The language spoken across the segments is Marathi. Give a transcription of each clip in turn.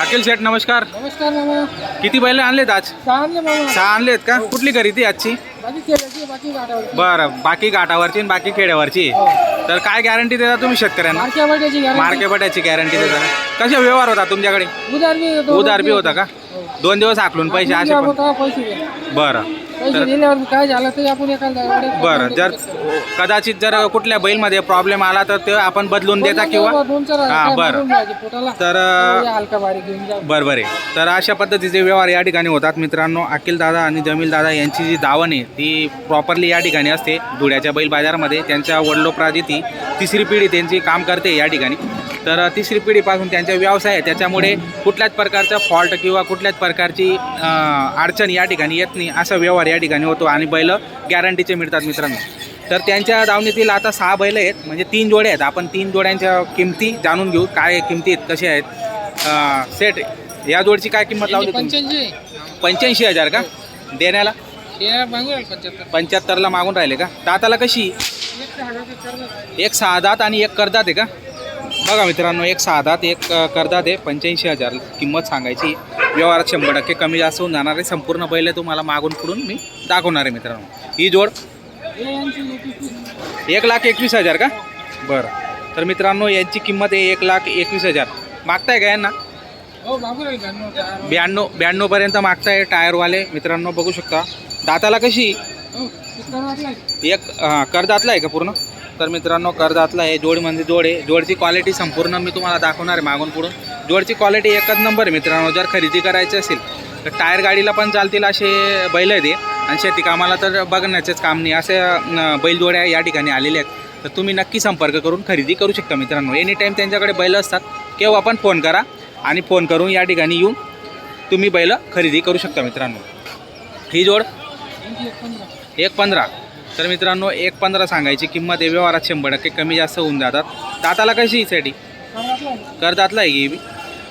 अखिल शेठ नमस्कार. नमस्कार मामा. किती बैल आणलेत आज? सहा आणले मामा. सहा आणलेत का? कुठली खरेदी आजची? बाकी केल्याची बाकी गाठावरची. बरं बाकी घाटावरची आणि बाकी खेड्यावरची. तर काय गॅरंटी देता तुम्ही शेतकऱ्यांना? मार्क्या बटायची मार्के पट्याची गॅरंटी देता कशा व्यवहार होता तुमच्याकडे? उधार बी येतो उधार बी होता का? दोन दिवस आकलून पैसे असे पण. पैसे. बरं. पैसे दिल्यावर काय झालं तरी आपण एखादा बरं जर कदाचित जर कुठल्या बैलमध्ये प्रॉब्लेम आला तर ते आपण बदलून देता किंवा दोन चार हजार हा, बरं. पोटाला. तर या हलका बारीक घेऊन जा. बरं बरे तर अशा पद्धतीचे व्यवहार या ठिकाणी होतात मित्रांनो. अखिल दादा आणि जमील दादा यांची जी दावण आहे ती प्रॉपरली या ठिकाणी असते. धुळ्याच्या बैल बाजारामध्ये त्यांच्या वडलोपराधी ती तिसरी पिढी त्यांची काम करते या ठिकाणी. तर तिसरी पिढीपासून त्यांचा व्यवसाय आहे. त्याच्यामुळे कुठल्याच प्रकारचा फॉल्ट किंवा कुठल्याच प्रकारची अडचण या ठिकाणी येत नाही. असा व्यवहार या ठिकाणी होतो आणि बैल गॅरंटीचे मिळतात मित्रांनो. तर त्यांच्या दावणीतील आता सहा बैल आहेत. म्हणजे तीन जोड्या आहेत. आपण तीन जोड्यांच्या किमती जाणून घेऊ. काय किमती आहेत कसे आहेत. सेट या जोडची काय किंमत लावली? पंच्याऐंशी. पंच्याऐंशी हजार का? देण्याला? पंच्याहत्तरला मागून राहिले का? दाताला कशी. एक सहा दात आणि एक करदात आहे का? बघा मित्रांनो एक सहा दात एक करदात आहे पंच्याऐंशी हजार किंमत सांगायची. व्यवहारात शंभर टक्के कमी जास्त होऊन जाणार आहे. संपूर्ण बैल तुम्हाला मागून पुढून मी दाखवणार आहे मित्रांनो. ही जोड. एक लाख एकवीस हजार का? बरं. तर मित्रांनो यांची किंमत आहे एक लाख एकवीस हजार. मागताय का यांना? हो ब्याण्णव ब्याण्णवपर्यंत मागताय टायरवाले मित्रांनो बघू शकता. दाताला कशी? हो? एक कर्जातला आहे का पूर्ण? तर मित्रांनो कर्जातला आहे. जोड म्हणजे जोड आहे. जोडची क्वालिटी संपूर्ण मी तुम्हाला दाखवणार आहे मागून पुढून. जोडची क्वालिटी एकच नंबर आहे मित्रांनो. जर खरेदी करायची असेल तर टायर गाडीला पण चालतील असे बैल आहेत आणि शेती कामाला तर बघण्याचेच काम नाही. असे बैलजोड्या या ठिकाणी आलेल्या आहेत. तर तुम्ही नक्की संपर्क करून खरेदी करू शकता मित्रांनो. एनी टाईम त्यांच्याकडे बैल असतात केव्हा पण फोन करा आणि फोन करून या ठिकाणी येऊन तुम्ही बैल खरेदी करू शकता मित्रांनो. ही जोड एक पंधरा. तर मित्रांनो एक पंधरा सांगायची किंमत आहे व्यवहारात शंभर टक्के कमी जास्त होऊन जातात दाताला कशी साठी करदातला आहे. बी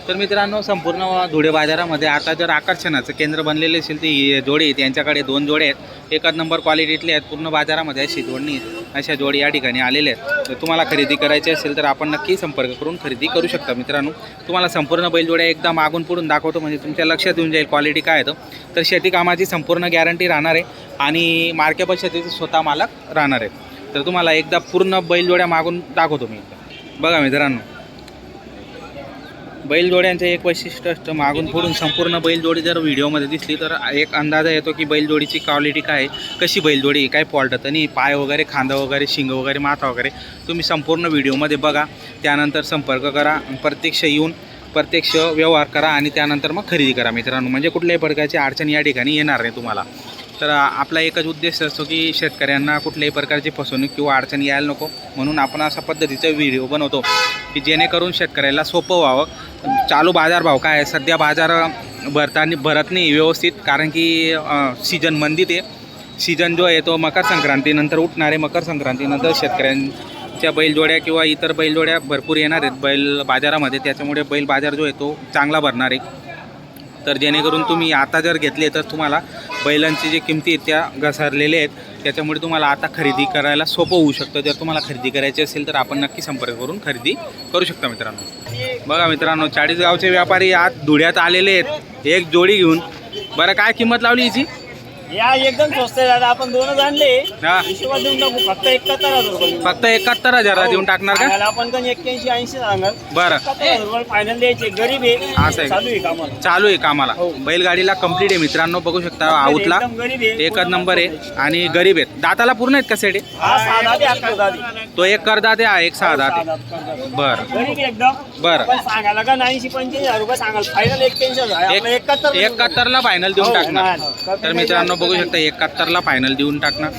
तर मित्रांनो संपूर्ण धुळे बाजारामध्ये आता जर आकर्षणाचं केंद्र बनलेले असेल ते जोडे जोडी आहेत. यांच्याकडे दोन जोडे आहेत. एकच नंबर क्वालिटीतले आहेत. पूर्ण बाजारामध्ये अशी जोडणी आहेत. अशा जोडी या ठिकाणी आलेल्या आहेत. तर तुम्हाला खरेदी करायची असेल तर आपण नक्की संपर्क करून खरेदी करू शकता मित्रांनो. तुम्हाला संपूर्ण बैलजोड्या एकदा मागून पुढून दाखवतो. म्हणजे तुमच्या लक्षात येऊन जाईल क्वालिटी काय येतं तर शेती कामाची संपूर्ण गॅरंटी राहणार आहे. आणि मार्के शेतीचे स्वतः मालक राहणार आहेत तर तुम्हाला एकदा पूर्ण बैलजोड्या मागून दाखवतो मी बघा मित्रांनो. बैलजोड्यांचं एक वैशिष्ट्य असतं मागून पुढून संपूर्ण बैलजोडी जर व्हिडिओमध्ये दिसली तर एक अंदाजा येतो की बैलजोडीची क्वालिटी काय आहे कशी बैलजोडी काय फॉल्ट तर नाही पाय वगैरे खांदा वगैरे शिंग वगैरे माथा वगैरे तुम्ही संपूर्ण व्हिडिओमध्ये बघा. त्यानंतर संपर्क करा प्रत्यक्ष येऊन प्रत्यक्ष व्यवहार करा आणि त्यानंतर मग खरेदी करा मित्रांनो. म्हणजे कुठल्याही प्रकारची अडचण या ठिकाणी येणार नाही तुम्हाला. तर आपला एकच उद्देश असतो की शेतकऱ्यांना कुठल्याही प्रकारची फसवणूक किंवा अडचण यायला नको. म्हणून आपण अशा पद्धतीचा व्हिडिओ बनवतो की जेणेकरून शेतकऱ्याला सोपं व्हावं. चालू बाजारभाव काय आहे? सध्या बाजार भरताना भरत नाही व्यवस्थित कारण की सीजन मंदीत आहे. सीजन जो आहे तो मकर संक्रांतीनंतर उठणारे मकर संक्रांतीनंतर शेतकऱ्यांच्या बैलजोड्या किंवा इतर बैलजोड्या भरपूर येणार आहेत. बैल बाजारामध्ये त्याच्यामुळे बैल बाजार जो आहे तो चांगला भरणार आहे. तर जेणेकरून तुम्ही आता जर घेतले तर तुम्हाला बैलांची जी किमती आहेत त्या घसरलेल्या आहेत. त्याच्यामुळे तुम्हाला आता खरेदी करायला सोपं होऊ शकतं. जर तुम्हाला खरेदी करायची असेल तर आपण नक्की संपर्क करून खरेदी करू शकता मित्रांनो. बघा मित्रांनो चाळीसगावचे व्यापारी आज धुळ्यात आलेले आहेत. एक जोडी घेऊन. बरं काय किंमत लावली याची? या एकदम स्वस्त आहे दादा. आपण दोनच आणले. हा. हिशोबात देऊन टाकू. फक्त एकाहत्तर हजार रुपये. फक्त एकाहत्तर हजारला देऊन टाकणार का? सांगायला आपण पण एक्क्याऐंशी ऐंशी सांगाल बरं. एकाहत्तर हजार रुपये फायनल द्यायचे. गरीब असं आहे आहे? चालू आहे कामाला. चालू आहे कामाला. हो. बैलगाडीला कंप्लीट आहे मित्रांनो. बघू शकता आऊतला एकदम गरीब आहे. एकच नंबर आहे. आणि गरीब आहेत. दाताला पूर्ण आहेत का हा साधा ते अकरा दादी तो एक करदात आहे हा एक सहा दात बरं. गरीब आहे एकदम. बरं. पण सांगायला का ऐंशी पंच्याऐंशी हजार रुपये सांगाल फायनल एक्क्याऐंशी हजार. आहे. आपलं एकाहत्तर एक एकाहत्तरला फायनल देऊन हो, टाकणार. नाही. तर मित्रांनो बघू शकता एकाहत्तरला फायनल देऊन टाकणार.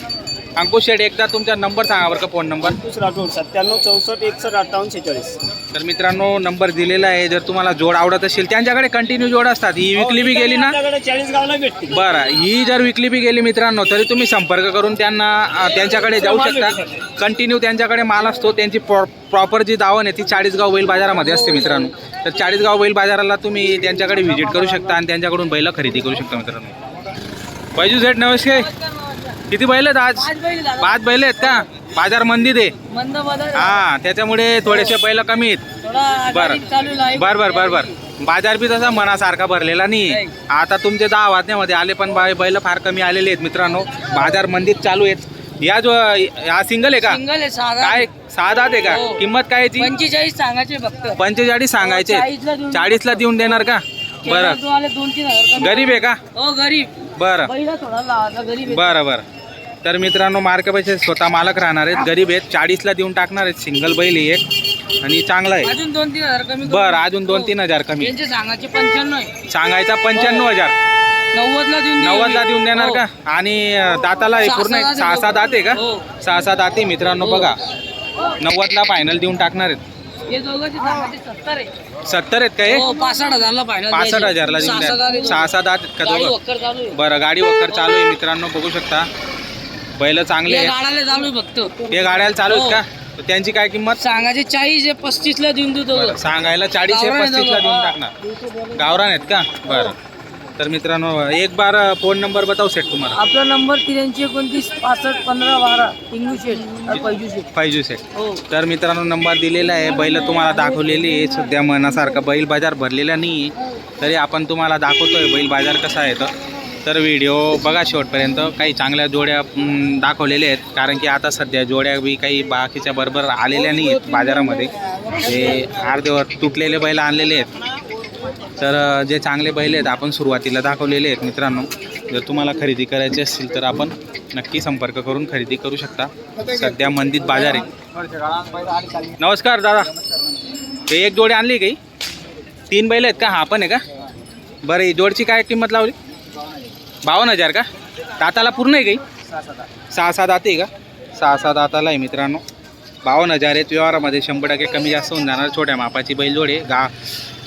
अंकुश शेठ एकदा तुमचा नंबर सांगा बरं का फोन नंबर आठवड सत्त्याण्णव चौसष्ट एकसष्ट अठ्ठावन्न शेहेचाळीस. तर मित्रांनो नंबर दिलेला आहे. जर तुम्हाला जोड आवडत असेल त्यांच्याकडे कंटिन्यू जोड असतात. ही विकली बी गेली ना? आपल्याकडे चाळीस गावला भेटते बरं ही जर विकली बी गेली मित्रांनो तरी तुम्ही संपर्क करून त्यांना त्यांच्याकडे जाऊ शकता. कंटिन्यू त्यांच्याकडे माल असतो. त्यांची प्रॉ प्रॉपर जी दावण आहे ती चाळीसगाव बैल बाजारामध्ये असते मित्रांनो. तर चाळीसगाव बैल बाजाराला तुम्ही त्यांच्याकडे व्हिजिट करू शकता आणि त्यांच्याकडून बैल खरेदी करू शकता मित्रांनो. बैजू सेठ नमस्कार. किती बैल आहेत आज? पाच बैल आहेत का? बाजार मंदीत मंद बाजार हा त्याच्यामुळे थोडेसे बैल कमी आहेत. बरं. बर बर बर बर. बाजार बी तसा मनासारखा भरलेला नाही. आता तुमचे दहा वाजण्यामध्ये आले पण बैल फार कमी आलेले आहेत मित्रांनो. बाजार मंदिर चालू आहेत. या जो हा सिंगल आहे का? सिंगल आहे साधा काय सहा दात आहे का? हो. किंमत काय याची पंचेचाळीस सांगायचे फक्त. पंचेचाळीस सांगायचे. चाळीसला देऊन- देणार का? बरं. दोन तीन. गरीब आहे का? हो गरीब. बरं पहिला थोडा लावायचा गरीब आहे. बरं बरं तर मित्रांनो मार्के पैसे स्वतः मालक राहणार आहेत गरीब आहेत चाळीसला देऊन टाकणार आहेत सिंगल बैल आहे एक आणि चांगला आहे अजून दोन तीन हजार कमी करू. बरं अजून दोन हो. तीन हजार कमी यांचे सांगायचे पंच्याण्णव आहे सांगायचा पंच्याण्णव हजार नव्वदला देऊन देऊ. नव्वदला देऊन देणार हो. का आणि अं, दाताला हे पूर्ण सहा सहा सहा दात आहे का हो. सहा सहा दाते मित्रांनो हो. बघा नव्वदला फायनल देऊन टाकणार आहेत हे सत्तर आहे. सत्तर आहेत का हे? पासष्ट हजारला फायनल पासष्ट हजारला देऊन द्या सहा दात आहेत का गाडी दोघं? वक्कर बरं गाडी वगैरे चालू आहे मित्रांनो बघू शकता. बैल चांगले चालू आहे फक्त. हे गाड्याला चालू आहेत हो. का? तर त्यांची काय किंमत? सांगायचे चाळीस आहे पस्तीस ला देऊन देऊ बरं, सांगायला चाळीस गावरान आहेत पस्तीसला देऊन दोघं. टाकणार. गावरान आहेत का? बरं. तर मित्रांनो एक बार फोन नंबर बताऊ सेट तुम्हाला. आपला नंबर त्र्याऐंशी एकोणतीस पासष्ट पंधरा बारा इंग्लू शेट पैजू शेट पाहिजे सेट हो. तर मित्रांनो नंबर दिलेला आहे बैल तुम्हाला दाखवलेली आहे. सध्या मनासारखा बैल बाजार भरलेला नाही आहे तरी आपण तुम्हाला दाखवतोय बैल बाजार कसा आहे तर तर व्हिडिओ बघा शेवटपर्यंत. काही चांगल्या जोड्या दाखवलेल्या आहेत. कारण की आता सध्या जोड्या बी काही बाकीच्या बरोबर आलेल्या नाही आहेत बाजारामध्ये ते अर्धेवर तुटलेले बैल आणलेले आहेत. तर जे चांगले बैल आहेत आपण सुरुवातीला दाखवलेले आहेत मित्रांनो. जर तुम्हाला खरेदी करायची असतील तर आपण नक्की संपर्क करून खरेदी करू शकता. सध्या मंदित बाजार आहे. नमस्कार दादा. ते एक जोडी आणली काही तीन बैल आहेत का? हा पण आहे का? बरं ही जोडची काय किंमत लावली? बावन्न हजार का? दाताला पूर्ण आहे काही सहा सहा दाते आहे का? सहा सहा दाताला आहे मित्रांनो. बावन्न हजार आहेत. व्यवहारामध्ये शंभर टक्के कमी जास्त होऊन जाणार. छोट्या मापाची बैल जोड आहे. गा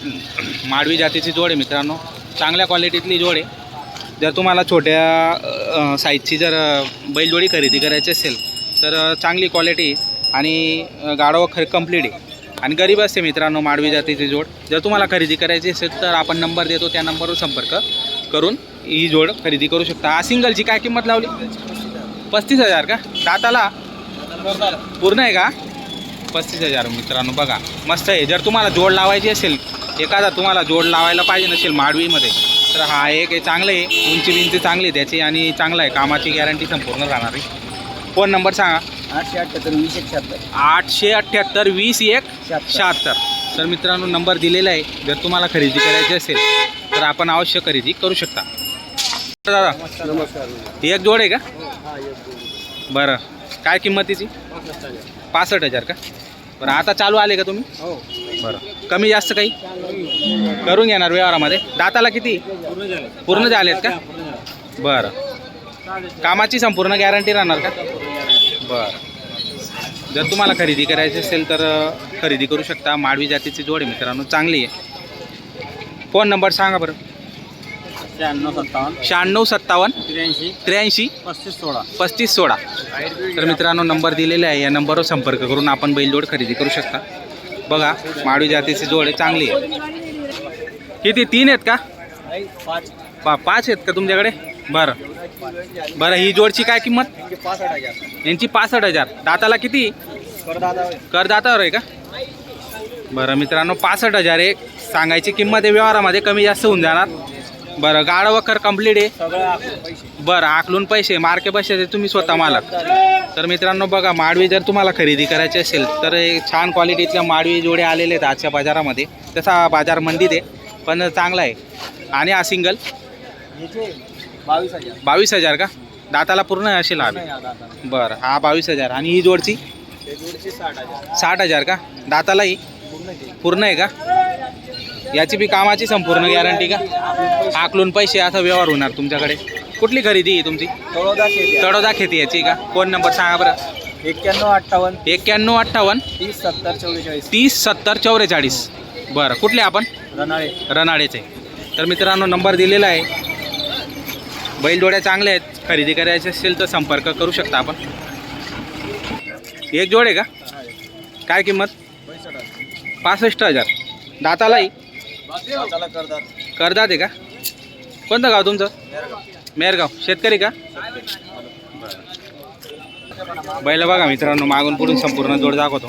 माडवी जातीची जोड आहे मित्रांनो. चांगल्या क्वालिटीतली जोड आहे. जर तुम्हाला छोट्या साईजची जर बैलजोडी खरेदी करायची असेल तर चांगली क्वालिटी आणि गाडव ख कंप्लीट आहे. आणि गरीब असते मित्रांनो माडवी जातीची जोड. जर तुम्हाला खरेदी करायची असेल तर आपण नंबर देतो त्या नंबरवर संपर्क करून ही जोड खरेदी करू शकता. हा सिंगलची काय किंमत लावली? पस्तीस हजार का? दाताला? पूर्ण आहे का? पस्तीस हजार मित्रांनो बघा. मस्त आहे. जर तुम्हाला जोड लावायची असेल एखादा तुम्हाला जोड लावायला पाहिजे नसेल माडवीमध्ये तर हा एक चांगलं आहे. उंची बिंची चांगली आहे त्याची आणि चांगला आहे. कामाची गॅरंटी संपूर्ण राहणार आहे. फोन नंबर सांगा. आठशे अठ्ठ्याहत्तर वीस एक शहात्तर. आठशे अठ्ठ्याहत्तर वीस एक शहात्तर. तर मित्रांनो नंबर दिलेला आहे. जर तुम्हाला खरेदी करायची असेल तर आपण अवश्य खरेदी करू शकता. दादा नमस्कार. ही एक जोड आहे. का बरं. काय किंमतीची पासष्ट हजार का? बरं आता चालू आले का तुम्ही? हो. बरं. कमी जास्त काही? करून घेणार व्यवहारामध्ये? दाताला किती? पूर्ण झालेत का? बरं. कामाची संपूर्ण गॅरंटी राहणार का? बरं. जर तुम्हाला खरेदी करायची असेल तर खरेदी करू शकता. माडवी जातीची जोड आहे मित्रांनो चांगली आहे. फोन नंबर सांगा बरं. शहाण्णव सत्तावन्न. शहाण्णव सत्तावन्न. त्र्याऐंशी. त्र्याऐंशी. पस्तीस सोळा. पस्तीस सोळा. तर मित्रांनो नंबर दिलेला आहे. या नंबरवर संपर्क करून आपण बैलजोड खरेदी करू शकता. बघा माडवी जातीची जोड आहे चांगली आहे किती तीन आहेत का? पाच पा पाच आहेत का तुमच्याकडे? बरं. बरं ही जोडची काय किंमत? यांची पासष्ट हजार. दाताला किती? करदातावर आहे का? बरं मित्रांनो पासष्ट हजार एक सांगायची किंमत आहे व्यवहारामध्ये कमी जास्त होऊन जाणार. बरं गाडा वखर कंप्लीट आहे. बरं आकलून पैसे मार्के पैसे तुम्ही स्वतः मालक. तर मित्रांनो बघा माडवी जर तुम्हाला खरेदी करायची असेल तर एक छान क्वालिटीतल्या माडवी जोडे आलेले आहेत आजच्या बाजारामध्ये. तसा बाजार मंदीत आहे पण चांगला आहे. आणि हा सिंगल बावीस हजार. बावीस हजार का? दाताला पूर्ण असेल हा. बरं हा बावीस हजार. आणि ही जोडची? साठ हजार. का? दातालाही पूर्ण आहे का? याची बी कामाची संपूर्ण गॅरंटी का? आकलून पैसे असा व्यवहार होणार तुमच्याकडे. कुठली खरेदी आहे तुमची? तळोदा शेती. तडोदा खेती याची का? फोन नंबर सांगा बरं? एक्क्याण्णव अठ्ठावन्न. एक्क्याण्णव अठ्ठावन्न? तीस सत्तर चव्वेचाळीस. तीस सत्तर चौवेचाळीस बरं कुठले आपण? रनाळे. रनाडेचे तर मित्रांनो नंबर दिलेला आहे. बैलजोड्या चांगल्या आहेत. खरेदी करायची असेल तर संपर्क करू शकता आपण. एक जोड आहे का? काय किंमत? पैसष्ट हजार. पासष्ट हजार. दातालाही त्याला करतात. आहे का? कोणतं गाव तुमचं? मेरगाव शेतकरी का? बैल बघा मित्रांनो मागून पुढून संपूर्ण जोड दाखवतो.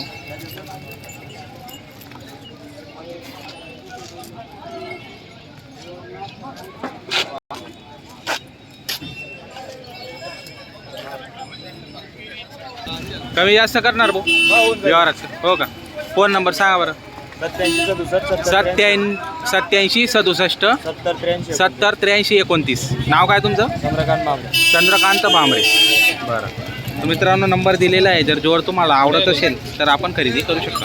कमी जास्त करणार भाऊ? व्यवहाराचं हो का? फोन नंबर सांगा बरं. सत्याऐं सत्याऐंशी सदुसष्ट सत्तर त्र्याऐंशी एकोणतीस. नाव काय तुमचं? चंद्रकांत बाबरे चंद्रकांत भांबरे बरं. तर मित्रांनो नंबर दिलेला आहे. जर जोड तुम्हाला आवडत असेल तर आपण खरेदी करू शकता.